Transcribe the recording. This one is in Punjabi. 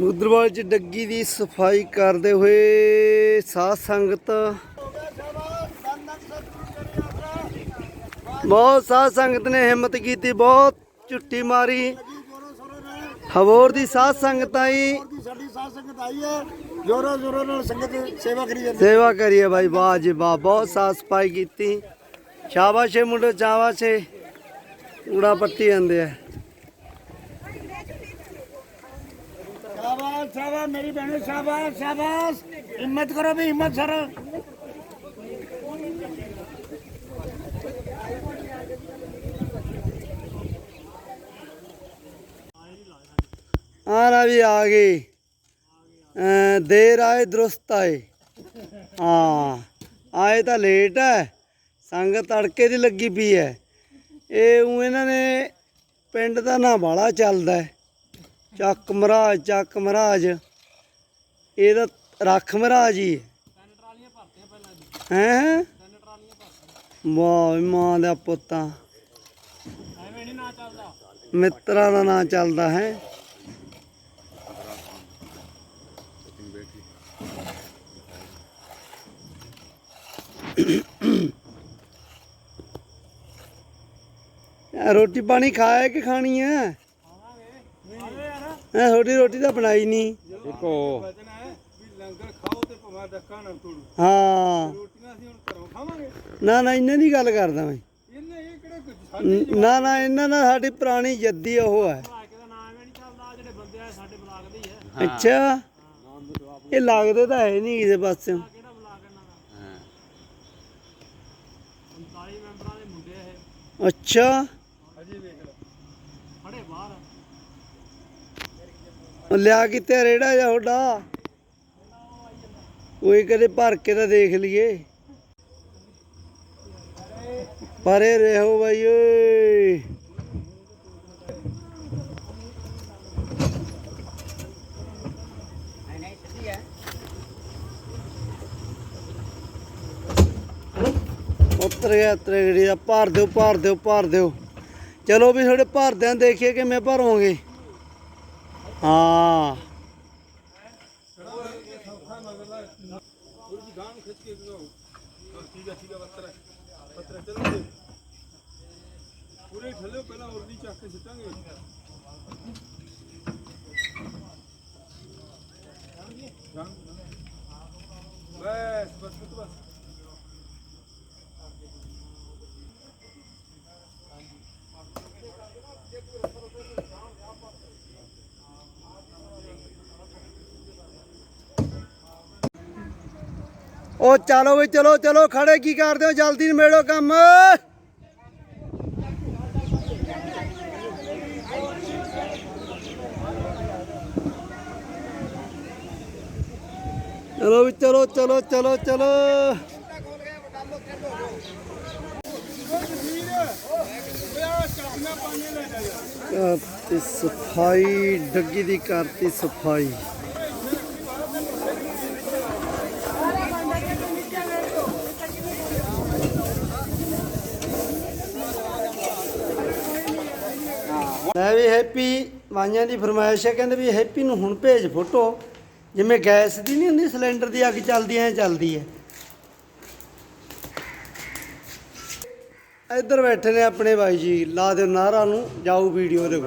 ਰੁਦਰਵਾਲ ਚ ਡੱਗੀ ਦੀ ਸਫ਼ਾਈ ਕਰਦੇ ਹੋਏ ਸਾਧ ਸੰਗਤ। ਬਹੁਤ ਸਾਧ ਸੰਗਤ ਨੇ ਹਿੰਮਤ ਕੀਤੀ, ਬਹੁਤ ਝੁੱਟੀ ਮਾਰੀ। ਹਵੋਰ ਦੀ ਸਾਧ ਸੰਗਤ ਆਈ। ਸਾਡੀ ਸਾਧ ਸੰਗਤ ਆਈ ਹੈ। ਜੋਰੋ ਜੋਰੋ ਨਾਲ ਸੰਗਤ ਸੇਵਾ ਕਰੀ ਜਾਂਦੀ ਸੇਵਾ ਕਰੀਏ ਭਾਈ ਵਾਹ ਜੀ ਵਾਹ ਬਹੁਤ ਸਾਫ਼ ਸਫ਼ਾਈ ਕੀਤੀ। ਸ਼ਾਬਾਸ਼ ਏ ਮੁੰਡੇ ਏ ਕੂੜਾ ਪੱਟੀ ਜਾਂਦੇ ਆ। ਸ਼ਾਬਾਸ਼ ਸ਼ਾਬਾਸ਼ ਮੇਰੀ ਭੈਣੇ ਸ਼ਾਬਾਸ਼ ਸ਼ਾਬਾਸ਼। ਹਿੰਮਤ ਕਰੋ ਵੀ ਹਿੰਮਤ ਸਰ। ਆਣਾ ਵੀ ਆ ਗਏ ਦੇਰ ਆਏ, ਦਰੁਸਤ ਆਏ। ਹਾਂ, ਆਏ ਤਾਂ ਲੇਟ ਹੈ ਸੰਗਤ ਤੜਕੇ ਦੀ ਲੱਗੀ ਪਈ ਹੈ ਇਹ ਉਹ ਇਹਨਾਂ ਨੇ ਪਿੰਡ ਦਾ ਨਾਂ ਬਾਲਾ ਚੱਲਦਾ ਚੱਕ ਮਹਾਰਾਜ ਚੱਕ ਮਹਾਰਾਜ। ਇਹਦਾ ਰੱਖ ਮਹਾਰਾਜ ਹੀ ਹੈ ਹੈ? ਵਾਹ ਮਾਂ ਦਾ ਪੁੱਤਾਂ ਮਿੱਤਰਾਂ ਦਾ ਨਾਂ ਚੱਲਦਾ ਹੈ। ਰੋਟੀ ਪਾਣੀ ਖਾਇਆ ਕਿ ਖਾਣੀ ਹੈ ਐ ਥੋੜੀ ਰੋਟੀ ਤਾਂ ਬਣਾਈ ਨਹੀਂ। ਦੇਖੋ। ਲੰਗਰ ਖਾਓ ਤੇ ਭਵਾ ਡੱਕਾ ਨਾ ਤੋੜੋ ਹਾਂ। ਰੋਟੀਆਂ ਅਸੀਂ ਹੁਣ ਘਰੋਂ ਖਾਵਾਂਗੇ ਨਾ ਨਾ ਇਹਨਾਂ ਦੀ ਗੱਲ ਕਰਦਾ ਮੈਂ। ਇਹਨੇ ਇਹ ਕਿਹੜੇ ਕੁਝ ਨ- ਨਾ ਨਾ ਇਹਨਾਂ ਨਾਲ ਸਾਡੀ ਪੁਰਾਣੀ ਜੱਦੀ ਉਹ ਹੈ ਹੀ ਹੀ ਹੈ ਅੱਛਾ। ਇਹ ਲੱਗਦੇ ਤਾਂ ਹੈ ਨਹੀਂ ਕਿਸੇ ਪਾਸਿਓਂ ਕਿਹੜਾ ਬਲਾਕ ਇਹਨਾਂ ਦਾ 39 ਮੈਂਬਰਾਂ ਦੇ ਮੁੰਡੇ ਆ ਇਹ। ਅੱਛਾ। ਅਜੇ ਵੇਖ ਲਓ। ਖੜੇ ਬਾਹਰ। ਉਹ ਲਿਆ ਕਿਤੇ ਰੇੜਾ ਜਾ ਤੁਹਾਡਾ। ਕੋਈ ਕਦੇ ਭਰ ਕੇ ਤਾਂ ਦੇਖ ਲਈਏ। ਪਰੇ ਰਹੋ ਬਾਈ ਓਏ। ਗਿਆ ਤਰੇੜੀ ਦਾ ਭਰ ਦਿਓ ਭਰ ਦਿਓ ਭਰ ਦਿਓ। ਚਲੋ ਵੀ ਥੋੜੇ ਭਰਦਿਆਂ ਦੇਖੀਏ ਕਿਵੇਂ ਭਰੋਗੇ। ਹਾਂ। ਪੂਰੇ ਥੱਲੇ ਪਹਿਲਾਂ ਉਰਦੀ ਚੱਕ ਕੇ ਸਿੱਟਾਂਗੇ ਬਸ ਬਸ ਬਸ। ਉਹ ਚਲੋ ਵੀ ਚਲੋ ਚਲੋ, ਖੜੇ ਕੀ ਕਰਦੇ ਹੋ? ਜਲਦੀ ਨਿਬੇੜੋ ਕੰਮ। ਚਲੋ ਵੀ, ਚਲੋ ਚਲੋ ਚਲੋ ਚਲੋ। ਕਰਤੀ ਸਫ਼ਾਈ, ਡੱਗੀ ਦੀ ਕਰਤੀ ਸਫ਼ਾਈ। ਮੈਂ ਵੀ ਹੈਪੀ ਮਾਈਆਂ ਦੀ ਫਰਮਾਇਸ਼ ਹੈ, ਕਹਿੰਦੇ ਵੀ ਹੈਪੀ ਨੂੰ ਹੁਣ ਭੇਜ ਫੋਟੋ ਜਿਵੇਂ ਗੈਸ ਦੀ ਨਹੀਂ ਹੁੰਦੀ ਸਿਲੰਡਰ ਦੀ ਅੱਗ ਚੱਲਦੀ ਐ ਚੱਲਦੀ ਐ ਇੱਧਰ ਬੈਠੇ ਨੇ ਆਪਣੇ ਬਾਈ ਜੀ, ਲਾ ਦਿਓ ਨਾਰਾ ਨੂੰ, ਜਾਓ ਵੀਡੀਓ ਦੇ